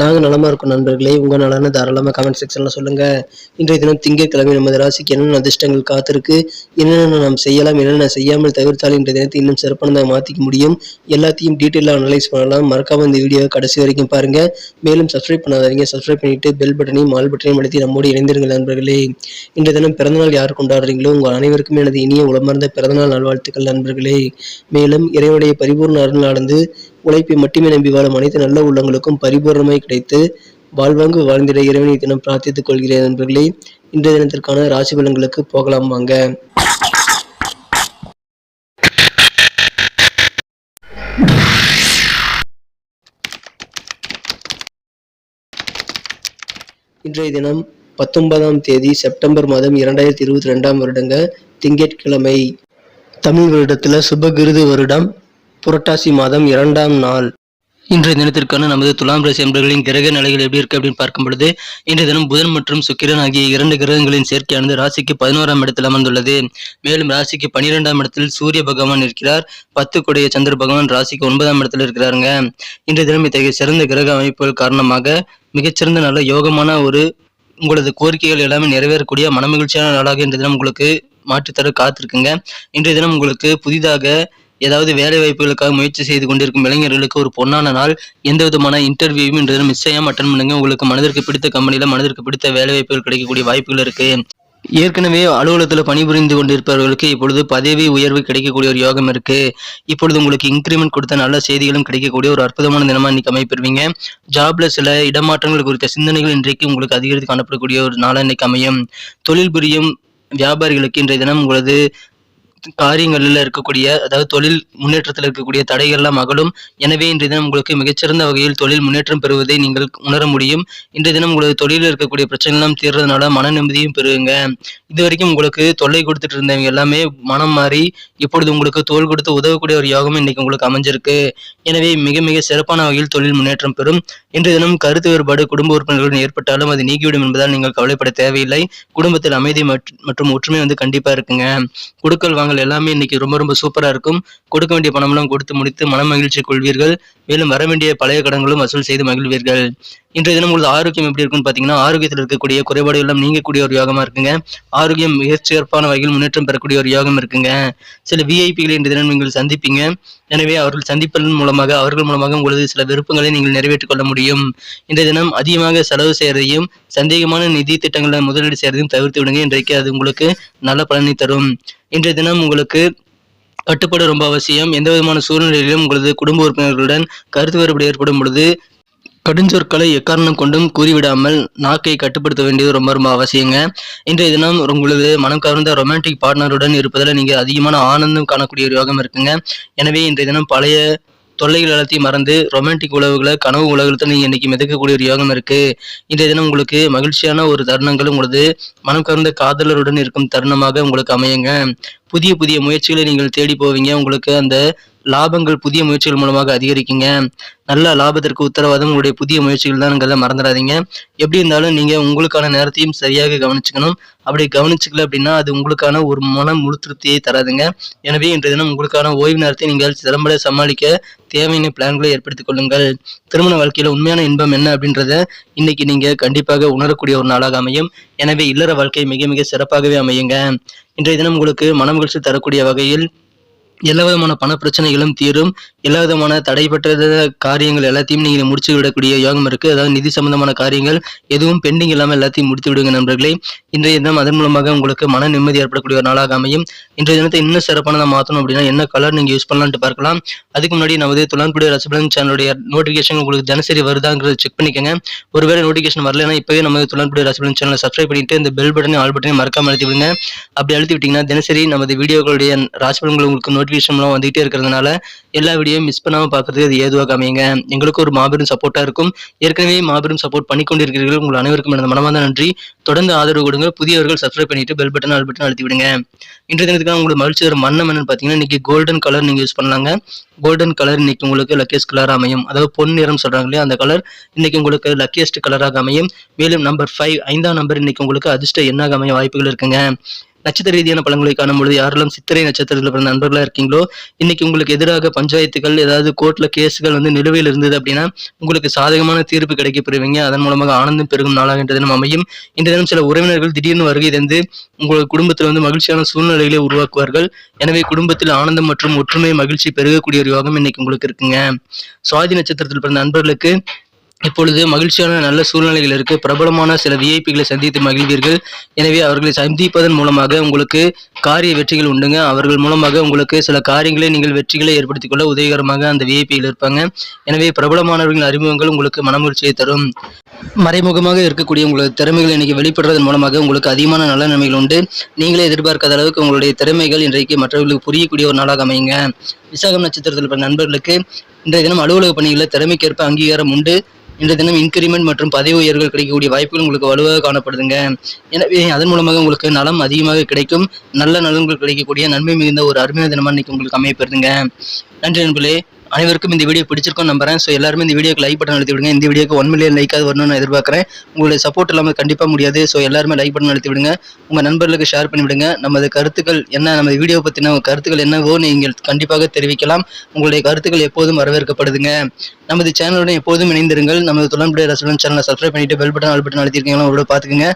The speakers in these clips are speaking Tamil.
நாங்கள் நலமா இருக்கோம் நண்பர்களே. உங்கள் நலனை தாராளமாக கமெண்ட் செக்ஷனில் சொல்லுங்கள் இன்றைய தினம் திங்கட்கிழமை நமது ராசிக்கு என்னென்ன அதிர்ஷ்டங்கள் காத்திருக்கு? என்னென்ன நாம் செய்யலாம்? என்னென்ன செய்யாமல் தவிர்த்தால் இன்றைய தினத்தை இன்னும் சிறப்பானதாக மாற்றிக்க முடியும்? எல்லாத்தையும் டீட்டெயிலாக அனலைஸ் பண்ணலாம். மறக்காம இந்த வீடியோ கடைசி வரைக்கும் பாருங்கள் மேலும் சப்ஸ்கிரைப் பண்ணாதீங்க சப்ஸ்கிரைப் பண்ணிட்டு பெல் பட்டனையும் ஆல் பட்டனையும் அழுத்தி நம்மோடு இணைந்திருங்கள் நண்பர்களே. இன்றைய தினம் பிறந்தநாள் யார் கொண்டாடுறீங்களோ உங்கள் அனைவருக்கும் எனது இனிய உளமார்ந்த பிறந்தநாள் நல்வாழ்த்துக்கள் நண்பர்களே. மேலும் இறைவனுடைய பரிபூர்ண அருள் நடந்து உழைப்பை மட்டுமே நம்பி வாழும் அனைத்து நல்ல உள்ளங்களுக்கும் பரிபூர்ணமாய் கிடைத்து வாழ்வாங்கு வாழ்ந்திட இறைவனை தினம் பிரார்த்தித்துக் கொள்கிறேன் நண்பர்களே. இன்றைய தினத்திற்கான ராசி பலன்களுக்கு போகலாம் வாங்க. இன்றைய தினம் பத்தொன்பதாம் தேதி செப்டம்பர் மாதம் இரண்டாயிரத்தி இருபத்தி ரெண்டாம் வருடங்க திங்கட்கிழமை. தமிழ் வருடத்துல சுபகிருது வருடம். புரட்டாசி மாதம் இரண்டாம் நாள். இன்றைய தினத்திற்கான நமது துலாம் ராசி அன்பர்களின் கிரக நிலைகள் எப்படி இருக்கு அப்படின்னு பார்க்கும் பொழுது இன்றைய தினம் புதன் மற்றும் சுக்கிரன் ஆகிய இரண்டு கிரகங்களின் சேர்க்கையானது ராசிக்கு பதினோராம் இடத்தில் அமர்ந்துள்ளது. மேலும் ராசிக்கு பனிரெண்டாம் இடத்தில் சூரிய பகவான் இருக்கிறார். பத்து கொடைய சந்திர பகவான் ராசிக்கு ஒன்பதாம் இடத்தில் இருக்கிறாருங்க. இன்றைய தினம் இத்தகைய சிறந்த கிரக அமைப்புகள் காரணமாக மிகச்சிறந்த நல்ல யோகமான ஒரு உங்களது கோரிக்கைகள் எல்லாமே நிறைவேறக்கூடிய மனமகிழ்ச்சியான நாளாக இன்றைய தினம் உங்களுக்கு மாற்றித்தர காத்திருக்குங்க. இன்றைய தினம் உங்களுக்கு புதிதாக ஏதாவது வேலை வாய்ப்புகளுக்காக முயற்சி செய்து கொண்டிருக்கும் இளைஞர்களுக்கு ஒரு பொன்னான நாள். எந்த விதமான இன்டர்வியூவும் இன்றைய தினம் மிஸ் அட்டன் பண்ணுங்க. உங்களுக்கு மனதிற்கு பிடித்த கம்பெனியில மனதிற்கு பிடித்த வேலை வாய்ப்புகள் கிடைக்கக்கூடிய வாய்ப்புகள் இருக்கு. ஏற்கனவே அலுவலகத்தில் பணிபுரிந்து கொண்டிருப்பவர்களுக்கு இப்பொழுது பதவி உயர்வு கிடைக்கக்கூடிய ஒரு யோகம் இருக்கு. இப்பொழுது உங்களுக்கு இன்க்ரிமெண்ட் கொடுத்த நல்ல செய்திகளும் கிடைக்கக்கூடிய ஒரு அற்புதமான தினமா இன்னைக்கு அமைப்பெறுவீங்க ஜாப்ல சில இடமாற்றங்கள் குறித்த சிந்தனைகள் இன்றைக்கு உங்களுக்கு அதிகரித்து காணப்படக்கூடிய ஒரு நாளாக இன்னைக்கு அமையும். தொழில் புரியும் வியாபாரிகளுக்கு இன்றைய தினம் உங்களது காரியங்களில் இருக்கக்கூடிய அதாவது தொழில் முன்னேற்றத்தில் இருக்கக்கூடிய தடைகள்லாம் அகலும். எனவே இன்றைய தினம் உங்களுக்கு மிகச்சிறந்த வகையில் தொழில் முன்னேற்றம் பெறுவதை நீங்கள் உணர முடியும். இன்றைய தினம் உங்களது தொழிலில் இருக்கக்கூடிய பிரச்சனைலாம் தீர்றதுனால மன நிம்மதியும் பெறுவீங்க இது வரைக்கும் உங்களுக்கு தொல்லை கொடுத்துட்டு இருந்தவங்க எல்லாமே மனம் மாறி இப்பொழுது உங்களுக்கு தோல் கொடுத்து உதவக்கூடிய ஒரு யோகம் இன்னைக்கு உங்களுக்கு அமைஞ்சிருக்கு. எனவே மிக மிக சிறப்பான வகையில் தொழில் முன்னேற்றம் பெறும். இன்றைய தினம் கருத்து வேறுபாடு குடும்ப உறுப்பினர்களுடன் ஏற்பட்டாலும் அது நீக்கிவிடும் என்பதால் நீங்கள் கவலைப்பட தேவையில்லை. குடும்பத்தில் அமைதி மற்றும் ஒற்றுமை வந்து கண்டிப்பா இருக்குங்க. கொடுக்கல் வாங்கல் எல்லாமே இன்னைக்கு ரொம்ப ரொம்ப சூப்பரா இருக்கும். கொடுக்க வேண்டிய பணமெல்லாம் கொடுத்து முடித்து மன மகிழ்ச்சி கொள்வீர்கள். மேலும் வர வேண்டிய பழைய கடன்களும் வசூல் செய்து மகிழ்வீர்கள். இன்றைய தினம் உங்களுக்கு ஆரோக்கியம் எப்படி இருக்குன்னு பார்த்தீங்கன்னா ஆரோக்கியத்தில் இருக்கக்கூடிய குறைபாடுகள் எல்லாம் நீங்கக்கூடிய ஒரு யோகமாக இருக்குங்க. ஆரோக்கியம் மிக சிறப்பான வகையில் முன்னேற்றம் பெறக்கூடிய ஒரு யோகம் இருக்குங்க. சில விஐபிகளை இன்றைய தினம் நீங்கள் சந்திப்பீங்க. எனவே அவர்கள் சந்திப்பதன் மூலமாக அவர்கள் மூலமாக உங்களது சில விருப்பங்களை நீங்கள் நிறைவேற்றிக் கொள்ள முடியும். இன்றைய தினம் அதிகமாக செலவு செய்யறதையும் சந்தேகமான நிதி திட்டங்களில் முதலீடு செய்யறதையும் தவிர்த்து விடுங்க. இன்றைக்கு அது உங்களுக்கு நல்ல பலனை தரும். இன்றைய தினம் உங்களுக்கு கட்டுப்பாடு ரொம்ப அவசியம். எந்த விதமான சூழ்நிலையிலும் உங்களது குடும்ப உறுப்பினர்களுடன் கருத்து வேறுபாடு ஏற்படும் பொழுது கடுஞ்சொற்களை எக்காரணம் கொண்டும் கூறிவிடாமல் நாக்கை கட்டுப்படுத்த வேண்டியது ரொம்ப ரொம்ப அவசியங்க. இன்றைய தினம் உங்களது மனம் கவர்ந்த ரொமான்டிக் பார்ட்னருடன் இருப்பதில் நீங்கள் அதிகமான ஆனந்தம் காணக்கூடிய ஒரு யோகம் இருக்குங்க. எனவே இன்றைய தினம் பழைய தொல்லைகள் எல்லாத்தையும் மறந்து ரொமான்டிக் உறவுகளை கனவு உலகத்தில் நீங்கள் இன்னைக்கு மிதக்கக்கூடிய ஒரு யோகம் இருக்கு. இன்றைய தினம் உங்களுக்கு மகிழ்ச்சியான ஒரு தருணங்கள் உங்களது மனம் கவர்ந்த காதலருடன் இருக்கும் தருணமாக உங்களுக்கு அமையுங்க. புதிய புதிய முயற்சிகளை நீங்கள் தேடி போவீங்க. உங்களுக்கு அந்த லாபங்கள் புதிய முயற்சிகள் மூலமாக அதிகரிக்குங்க. நல்ல லாபத்திற்கு உத்தரவாதம் உங்களுடைய புதிய முயற்சிகள் தான்ங்கிறத மறந்துடாதீங்க. எப்படி இருந்தாலும் நீங்கள் உங்களுக்கான நேரத்தையும் சரியாக கவனிச்சுக்கணும். அப்படி கவனிச்சுக்கல அப்படின்னா அது உங்களுக்கான ஒரு மன முழு திருப்தியை தராதுங்க. எனவே இன்றைய தினம் உங்களுக்கான ஓய்வு நேரத்தை நீங்கள் திறம்பட சமாளிக்க தேவையான பிளான்களை ஏற்படுத்திக் கொள்ளுங்கள். திருமண வாழ்க்கையில் உண்மையான இன்பம் என்ன அப்படின்றத இன்னைக்கு நீங்கள் கண்டிப்பாக உணரக்கூடிய ஒரு நாளாக அமையும். எனவே இல்லற வாழ்க்கை மிக மிக சிறப்பாகவே அமையுங்க. இன்றைய தினம் உங்களுக்கு மனமகிழ்ச்சி தரக்கூடிய வகையில் எல்லா விதமான பண பிரச்சனைகளும் தீரும். எல்லா விதமான தடைப்பட்ட காரியங்கள் எல்லாத்தையும் நீங்கள் முடிச்சு விடக்கூடிய யோகம் இருக்கு. அதாவது நிதி சம்பந்தமான காரியங்கள் எதுவும் பெண்டிங் இல்லாமல் எல்லாத்தையும் முடித்து விடுங்க நண்பர்களே. இன்றைய தினம் அதன் மூலமாக உங்களுக்கு மன நிம்மதி ஏற்படக்கூடிய ஒரு நாளாக அமையும். இன்றைய தினத்தை இன்னும் சிறப்பானதாக மாற்றணும் அப்படின்னா என்ன கலர் நீங்கள் யூஸ் பண்ணலான்ட்டு பார்க்கலாம். அதுக்கு முன்னாடி நமது துலான்புடைய ரசபலன் சேனலுடைய நோட்டிஃபிகேஷன் உங்களுக்கு தினசரி வருதாங்கிறத செக் பண்ணிக்கோங்க. ஒருவேளை நோட்டிஃபிகேஷன் வரலைன்னா இப்போவே நமது துலான்புடைய ரசபலன் சேனலை சப்ஸ்கிரைப் பண்ணிட்டு இந்த பெல் பட்டனை ஆல் பட்டனை மறக்காம அழுத்தி விடுங்க. அப்படி அழுத்தி விட்டீங்கன்னா தினசரி நமது வீடியோக்களுடைய ராசிபலன்கள் உங்களுக்கு நோட்டி நோட்டிஃபிகேஷன்லாம் வந்துகிட்டே இருக்கிறதுனால எல்லா வீடியோ மிஸ் பண்ணாமல் பார்க்குறதுக்கு அது ஏதுவாக அமையுங்க எங்களுக்கு ஒரு மாபெரும் சப்போர்ட்டாக இருக்கும். ஏற்கனவே மாபெரும் சப்போர்ட் பண்ணி கொண்டிருக்கிறீர்கள். உங்கள் அனைவருக்கும் எனது மனமார்ந்த நன்றி. தொடர்ந்து ஆதரவு கொடுங்க. புதியவர்கள் சப்ஸ்கிரைப் பண்ணிட்டு பெல் பட்டன் ஆல் பட்டன் அழுத்தி விடுங்க. இன்றைய தினத்துக்காக உங்களுக்கு மகிழ்ச்சி தரும் வண்ணம் என்னன்னு பார்த்தீங்கன்னா இன்னைக்கு கோல்டன் கலர் நீங்கள் யூஸ் பண்ணலாங்க. கோல்டன் கலர் இன்னைக்கு உங்களுக்கு லக்கியஸ்ட் கலராக அமையும். அதாவது பொன் நிறம் சொல்றாங்க இல்லையா அந்த கலர் இன்னைக்கு உங்களுக்கு லக்கியஸ்ட் கலராக அமையும். மேலும் நம்பர் ஃபைவ் ஐந்தாம் நம்பர் இன்னைக்கு உங்களுக்கு அதிர்ஷ்ட எண்ணாக அமைய வாய்ப்புகள் இருக்குங்க. நட்சத்திர ரீதியான பழங்களை காணும் பொழுது யாரெல்லாம் சித்திரை நட்சத்திரத்தில் பிறந்த நண்பர்களா இருக்கீங்களோ இன்னைக்கு உங்களுக்கு எதிராக பஞ்சாயத்துகள் ஏதாவது கோர்ட்ல கேஸுகள் வந்து நிலுவையில் இருந்தது அப்படின்னா உங்களுக்கு சாதகமான தீர்ப்பு கிடைக்க பெறுவீங்க. அதன் மூலமாக ஆனந்தம் பெருகும் நாளாக தினம் அமையும். இந்த தினம் சில உறவினர்கள் திடீர்னு வருகை தந்து உங்கள் குடும்பத்தில் வந்து மகிழ்ச்சியான சூழ்நிலைகளை உருவாக்குவார்கள். எனவே குடும்பத்தில் ஆனந்தம் மற்றும் ஒற்றுமை மகிழ்ச்சி பெருகக்கூடிய ஒரு யோகம் இன்னைக்கு உங்களுக்கு இருக்குங்க. சுவாதி நட்சத்திரத்தில் பிறந்த நண்பர்களுக்கு இப்பொழுது மகிழ்ச்சியான நல்ல சூழ்நிலைகள் இருக்கு. பிரபலமான சில விஐபிகளை சந்தித்து மகிழ்வீர்கள். எனவே அவர்களை சந்திப்பதன் மூலமாக உங்களுக்கு காரிய வெற்றிகள் உண்டுங்க. அவர்கள் மூலமாக உங்களுக்கு சில காரியங்களை நீங்கள் வெற்றிகளை ஏற்படுத்திக் கொள்ள உதவிகரமாக அந்த விஐபிகள் இருப்பாங்க. எனவே பிரபலமானவர்களின் அறிமுகங்கள் உங்களுக்கு மனமகிழ்ச்சியை தரும். மறைமுகமாக இருக்கக்கூடிய உங்களது திறமைகள் இன்னைக்கு வெளிப்படுறதன் மூலமாக உங்களுக்கு அதிகமான நல்ல நன்மைகள் உண்டு. நீங்களே எதிர்பார்க்காத அளவுக்கு உங்களுடைய திறமைகள் இன்றைக்கு மற்றவர்களுக்கு புரியக்கூடிய ஒரு நாளாக அமையுங்க. விசாகம் நட்சத்திரத்தில் பிறந்த நண்பர்களுக்கு இன்றைய தினம் அலுவலக பணிகளில் திறமைக்கேற்ப அங்கீகாரம் உண்டு. இன்றைய தினம் இன்கிரிமெண்ட் மற்றும் பதவி உயர்வுகள் கிடைக்கக்கூடிய வாய்ப்புகள் உங்களுக்கு வலுவாக காணப்படுதுங்க. எனவே அதன் மூலமாக உங்களுக்கு நலம் அதிகமாக கிடைக்கும். நல்ல நலன்கள் கிடைக்கக்கூடிய நன்மை மிகுந்த ஒரு அருமையான தினமாக இன்னைக்கு உங்களுக்கு அமையப்படுதுங்க நன்றி நண்பர்களே. அனைவருக்கும் இந்த வீடியோ பிடிச்சிருக்கும் நம்புறேன். ஸோ எல்லாருமே இந்த வீடியோக்கு லைக் பட்டன் அழுத்தி விடுங்க. இந்த வீடியோக்கு ஒன் மில்லியன் லைக்காக வரணும்னு எதிர்பார்க்குறேன். உங்களுடைய சப்போர்ட் இல்லாமல் கண்டிப்பாக முடியாது. ஸோ எல்லாருமே லைக் பட்டன் அழுத்தி விடுங்க. உங்கள் நண்பர்களுக்கு ஷேர் பண்ணிவிடுங்க நமது கருத்துக்கள் என்ன நமது வீடியோ பற்றின கருத்துக்கள் என்னவோ நீங்கள் கண்டிப்பாக தெரிவிக்கலாம். உங்களுடைய கருத்துக்கள் எப்போதும் வரவேற்கப்படுதுங்க. நமது சேனலுடன் எப்போதும் இணைந்திருங்கள். நமது தொடர்புடைய ரெஸ்டாரண்ட் சேனலை சப்ஸ்கிரைப் பண்ணிட்டு பெல் பட்டன் ஆல் பட்டன் அழுத்திருக்கீங்களா அவரோட பார்த்துக்குங்க.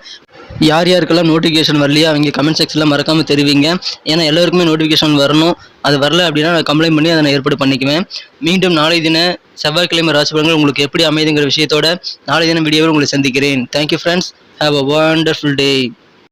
யார் யாருக்கெல்லாம் நோட்டிஃபிகேஷன் வரலையோ அவங்க கமெண்ட் செக்ஷனில் மறக்காமல் தெரிவிங்க. ஏன்னா எல்லாருக்குமே நோட்டிஃபிகேஷன் வரணும். அது வரல அப்படின்னா நான் கம்ப்ளைண்ட் பண்ணி அதை நான் ஏற்பாடு பண்ணிக்குவேன். மீண்டும் நாளை தின செவ்வாய்க்கிழமை ராசி பலன்கள் உங்களுக்கு எப்படி அமைதுங்கிற விஷயத்தோட நாளை தினம் வீடியோவில் உங்களை சந்திக்கிறேன். Thank you friends have a wonderful day